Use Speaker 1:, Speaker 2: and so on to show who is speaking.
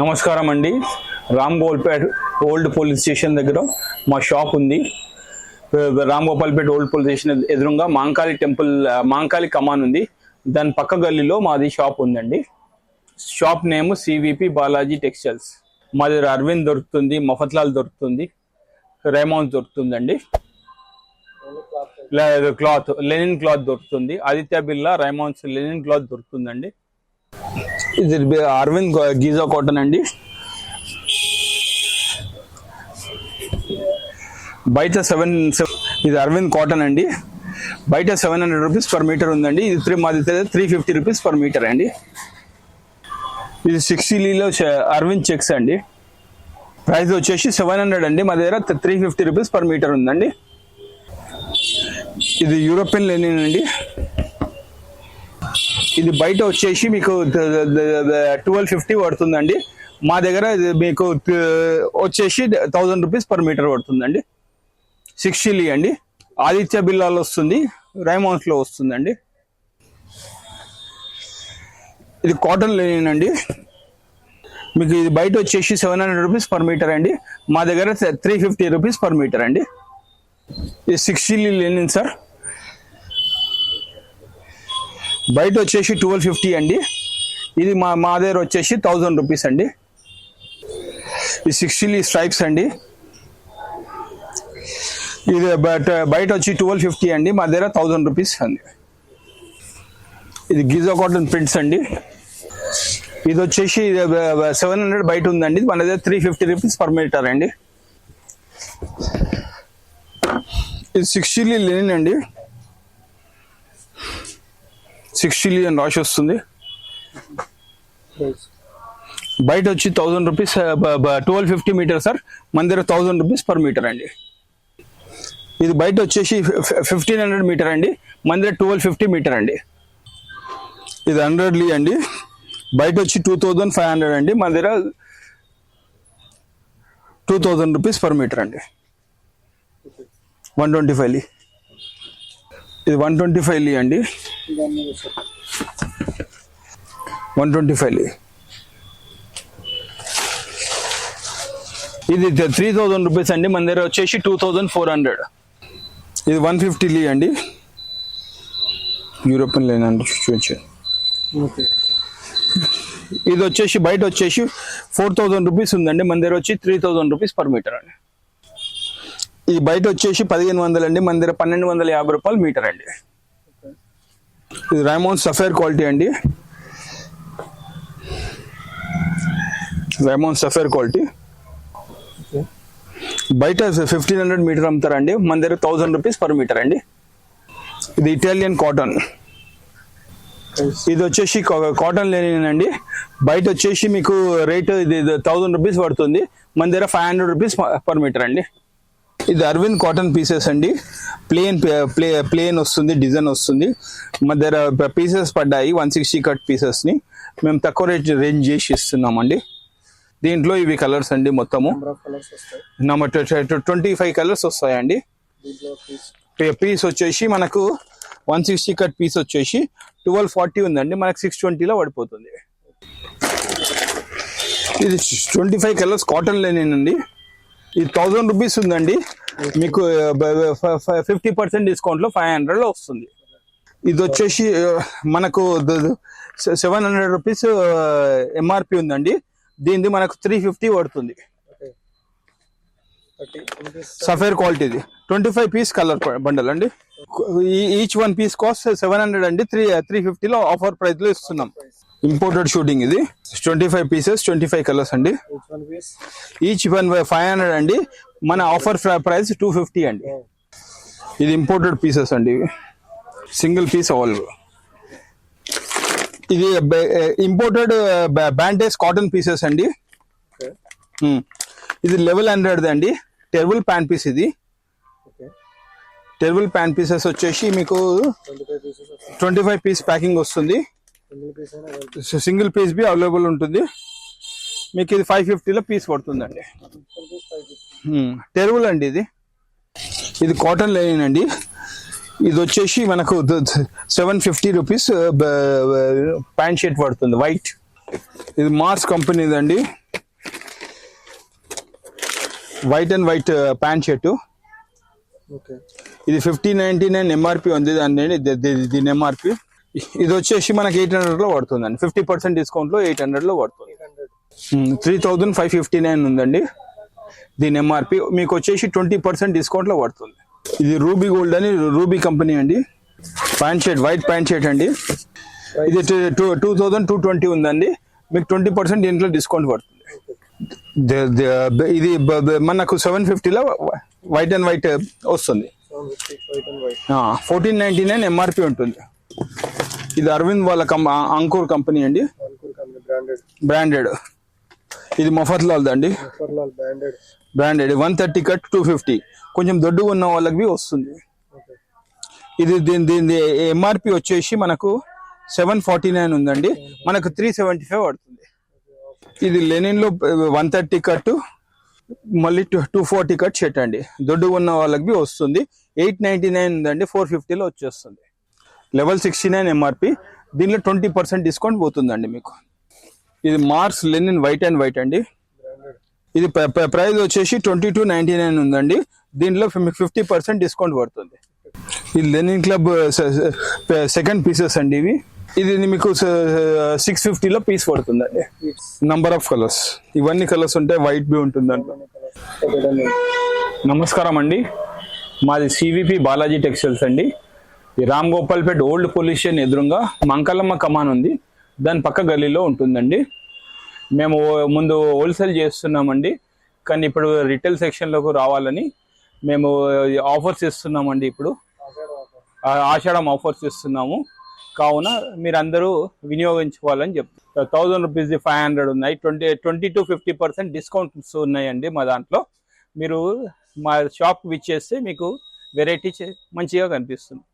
Speaker 1: నమస్కారం అండి Ram Gopalpet old police station దగ్గర మా షాప్ ఉంది. Ram Gopalpet old police station ఎదురుగా మాంకాళి టెంపుల్ మాంకాళి కమాన్ ఉంది. దాని పక్క గల్లీలో మాది షాప్ ఉందండి. Shop name CVP Balaji textiles. మా దగ్గర అరవింద్ దొరుకుతుంది మఫత్లాల్ దొరుకుతుంది రేమౌన్స్ దొరుకుతుందండి. క్లాత్ లెనిన్ క్లాత్ దొరుకుతుంది Aditya Birla Raymonds linen cloth దొరుకుతుందండి. ఇది అరవింద్ గీజా కాటన్ అండి. బయట సెవెన్ ఇది అరవింద్ కాటన్ అండి. బయట seven hundred rupees per metre ఉందండి. ఇది త్రీ మాది three fifty rupees per metre అండి. ఇది సిక్స్టీలో అరవింద్ చెక్స్ అండి. ప్రైస్ వచ్చేసి సెవెన్ హండ్రెడ్ అండి. మా దగ్గర three fifty rupees per metre ఉందండి. ఇది యూరోపియన్ లెనిన్ అండి. ఇది బయట వచ్చేసి మీకు ట్వెల్వ్ ఫిఫ్టీ పడుతుందండి. మా దగ్గర మీకు వచ్చేసి థౌజండ్ రూపీస్ పర్ మీటర్ పడుతుందండి. సిక్స్ చిల్లీ అండి. ఆదిత్య బిల్లాలో వస్తుంది రైమాన్స్లో వస్తుందండి. ఇది కాటన్ లెనిన్ అండి. మీకు ఇది బయట వచ్చేసి seven hundred rupees per metre అండి. మా దగ్గర three fifty rupees per metre అండి. ఇది సిక్స్ చిల్లీ లెనిన్ సార్ బయట వచ్చేసి ట్వెల్వ్ ఫిఫ్టీ అండి. ఇది మా మా దగ్గర వచ్చేసి థౌజండ్ రూపీస్ అండి. ఇది సిక్స్టీ స్ట్రైప్స్ అండి. ఇది బట్ బయట వచ్చి ట్వెల్వ్ ఫిఫ్టీ అండి. మా దగ్గర థౌజండ్ రూపీస్ అండి. ఇది గిజో కాటన్ ప్రింట్స్ అండి. ఇది వచ్చేసి సెవెన్ హండ్రెడ్ బయట ఉందండి. మన దగ్గర three fifty rupees per metre అండి. ఇది సిక్స్టీ లెనిన్ అండి. సిక్స్టీ అని రాసి వస్తుంది. బయట వచ్చి thousand rupees twelve fifty metre sir మన దగ్గర థౌజండ్ రూపీస్ పర్ మీటర్ అండి. ఇది బయట వచ్చేసి ఫిఫ్టీన్ హండ్రెడ్ మీటర్ అండి. మన దగ్గర ట్వెల్వ్ ఫిఫ్టీ మీటర్ అండి. ఇది హండ్రెడ్ లీ అండి. బయట వచ్చి టూ థౌజండ్ ఫైవ్ హండ్రెడ్ అండి. మన దగ్గర two thousand rupees per metre అండి. వన్ ట్వంటీ ఫైవ్ లీ ఇది వన్ ట్వంటీ ఫైవ్ లీ అండి. One twenty five Lee. ఇది త్రీ థౌజండ్ రూపీస్ అండి. మన దగ్గర వచ్చేసి టూ థౌజండ్ ఫోర్ హండ్రెడ్. ఇది వన్ ఫిఫ్టీ లీ అండి. యూరోపియన్ లైన్ అండి. చూపించండి
Speaker 2: ఓకే.
Speaker 1: ఇది వచ్చేసి బయట వచ్చేసి ఫోర్ థౌజండ్ రూపీస్ ఉందండి. మన దగ్గర వచ్చి three thousand rupees per metre అండి. ఇది బయట వచ్చేసి పదిహేను వందలు అండి మన దగ్గర పన్నెండు వందల యాభై రూపాయలు మీటర్ అండి. ఇది రైమోన్ సఫేర్ క్వాలిటీ అండి. Raymond sapphire quality. బయట ఫిఫ్టీన్ హండ్రెడ్ మీటర్ అమ్ముతారండి. మన దగ్గర థౌజండ్ రూపీస్ పర్ మీటర్ అండి. ఇది ఇటాలియన్ కాటన్. ఇది వచ్చేసి కా- కాటన్ లేనండి బయట వచ్చేసి మీకు రేట్ ఇది థౌజండ్ రూపీస్ పడుతుంది. మన దగ్గర five hundred rupees per metre అండి. ఇది అరవింద్ కాటన్ పీసెస్ అండి. ప్లేన్ ప్లే ప్లేన్ వస్తుంది డిజైన్ వస్తుంది. మన దగ్గర పీసెస్ పడ్డాయి వన్ సిక్స్టీ కట్ పీసెస్ని. మేము తక్కువ రేట్ రేంజ్ చేసి ఇస్తున్నామండి. దీంట్లో ఇవి కలర్స్ అండి మొత్తము.
Speaker 2: నెంబర్
Speaker 1: ట్వంటీ ఫైవ్ కలర్స్ వస్తాయండి.
Speaker 2: పీస్
Speaker 1: పీస్ వచ్చేసి మనకు వన్ సిక్స్టీ కట్ పీస్ వచ్చేసి ట్వెల్వ్ ఫార్టీ ఉందండి. మనకు సిక్స్ ట్వంటీలో పడిపోతుంది. ఇది ట్వంటీ ఫైవ్ కలర్స్ కాటన్ లేనండి ఇది థౌజండ్ రూపీస్ ఉందండి. మీకు ఫిఫ్టీ పర్సెంట్ డిస్కౌంట్లో ఫైవ్ హండ్రెడ్లో వస్తుంది. ఇది వచ్చేసి మనకు సెవెన్ హండ్రెడ్ రూపీస్ ఎంఆర్పి ఉందండి. దీనిది మనకు త్రీ ఫిఫ్టీ పడుతుంది. సఫేర్ క్వాలిటీది twenty five piece colour bundle అండి. Each one piece cost seven hundred అండి. త్రీ త్రీ ఫిఫ్టీలో ఆఫర్ ప్రైస్లో ఇస్తున్నాం. ఇంపోర్టెడ్ షూటింగ్ ఇది. Twenty five pieces twenty five colours అండి
Speaker 2: ఈచ్ వన్
Speaker 1: ఫైవ్ హండ్రెడ్ అండి. మన ఆఫర్ ప్రైస్ టూ ఫిఫ్టీ అండి. ఇది ఇంపోర్టెడ్ పీసెస్ అండి. సింగిల్ పీస్ ఆల్ ఇది ఇంపోర్టెడ్ బ్యాండేజ్ కాటన్ పీసెస్ అండి. ఇది లెవెల్ హండ్రెడ్ అండి. టెర్బుల్ ప్యాంట్ పీస్ ఇది. టెర్బుల్ ప్యాంట్ పీసెస్ వచ్చేసి మీకు
Speaker 2: ట్వంటీ ఫైవ్
Speaker 1: పీస్ ప్యాకింగ్ వస్తుంది.
Speaker 2: సింగిల్ పీస్
Speaker 1: బి అవైలబుల్ ఉంటుంది. మీకు ఇది ఫైవ్ ఫిఫ్టీలో పీస్ పడుతుందండి
Speaker 2: ఫైవ్ ఫిఫ్టీ
Speaker 1: టెర్బుల్ అండి ఇది. ఇది కాటన్ లైన్ అండి. ఇది వచ్చేసి మనకు seven fifty rupees pant shirt పడుతుంది వైట్ ఇది మార్స్ కంపెనీది అండి white and white pant shirt
Speaker 2: okay
Speaker 1: ఇది ఫిఫ్టీ నైన్టీ నైన్ ఎంఆర్పి ఉంది దాని దీని ఎంఆర్పి ఇది వచ్చేసి మనకి ఎయిట్ హండ్రెడ్లో పడుతుందండి. ఫిఫ్టీ పర్సెంట్ డిస్కౌంట్లో ఎయిట్ హండ్రెడ్లో పడుతుంది. Three thousand five fifty nine ఉందండి. దీని ఎంఆర్పి మీకు వచ్చేసి ట్వంటీ పర్సెంట్ డిస్కౌంట్లో పడుతుంది. ఇది రూబీ గోల్డ్ అని రూబీ కంపెనీ అండి. Pant shirt white pant shirt అండి. ఇది two two thousand two twenty ఉందండి. మీకు ట్వంటీ పర్సెంట్ దీంట్లో డిస్కౌంట్ పడుతుంది. ఇది మనకు సెవెన్ ఫిఫ్టీలో వైట్ అండ్ వైట్ వస్తుంది.
Speaker 2: Seven fifty white and white
Speaker 1: fourteen ninety nine MRP ఉంటుంది. ఇది అరవింద్ వాళ్ళ కం అంకూర్ కంపెనీ అండి.
Speaker 2: బ్రాండెడ్.
Speaker 1: ఇది మొఫత్లాల్ అండి.
Speaker 2: Mafatlal branded.
Speaker 1: One thirty cut two fifty. కొంచెం దొడ్డుగా ఉన్న వాళ్ళకి వస్తుంది. ఇది దీని దీని ఎంఆర్పి వచ్చేసి మనకు సెవెన్ ఫార్టీ నైన్ ఉందండి. మనకు త్రీ సెవెంటీ ఫైవ్ పడుతుంది. ఇది లెనిన్లో వన్ థర్టీ కట్ మళ్ళీ two two forty cut shirt అండి. దొడ్డుగా ఉన్న వాళ్ళకి వస్తుంది. ఎయిట్ నైన్టీ నైన్ ఉందండి. ఫోర్ ఫిఫ్టీలో వచ్చేస్తుంది. లెవెల్ సిక్స్టీ నైన్ ఎంఆర్పి దీనిలో ట్వంటీ పర్సెంట్ డిస్కౌంట్ పోతుందండి మీకు. ఇది Mars linen white and white అండి. ఇది ప్ర- ప్రైస్ వచ్చేసి ట్వంటీ టూ నైన్టీ నైన్ ఉందండి. దీంట్లో ఫిఫ్టీ పర్సెంట్ డిస్కౌంట్ పడుతుంది. ఇది లెనిన్ క్లబ్ సెకండ్ పీసెస్ అండి ఇవి. ఇది మీకు సిక్స్ ఫిఫ్టీలో పీస్ పడుతుందండి. నంబర్ ఆఫ్ కలర్స్ ఇవన్నీ కలర్స్ ఉంటాయి వైట్ బి ఉంటుందండి నమస్కారం అండి. మాది సివిపి బాలాజీ టెక్స్టైల్స్ అండి. ఈ రామ్ గోపాల్పేట్ ఓల్డ్ పొల్యూషన్ ఎదురుగా మంకలమ్మ కమాన్ ఉంది. దాని పక్క గల్లీలో ఉంటుందండి. మేము ముందు హోల్సేల్ చేస్తున్నామండి. కానీ ఇప్పుడు రిటైల్ సెక్షన్లోకి రావాలని మేము ఆఫర్స్ ఇస్తున్నామండి ఇప్పుడు. ఆషాఢం ఆఫర్స్ ఇస్తున్నాము. కావున మీరందరూ వినియోగించుకోవాలని చెప్తారు థౌజండ్ రూపీస్ ఫైవ్ హండ్రెడ్ ఉన్నాయి. Twenty twenty to fifty percent discounts ఉన్నాయండి మా దాంట్లో. మీరు మా షాప్ విచ్చేస్తే మీకు వెరైటీ మంచిగా కనిపిస్తుంది.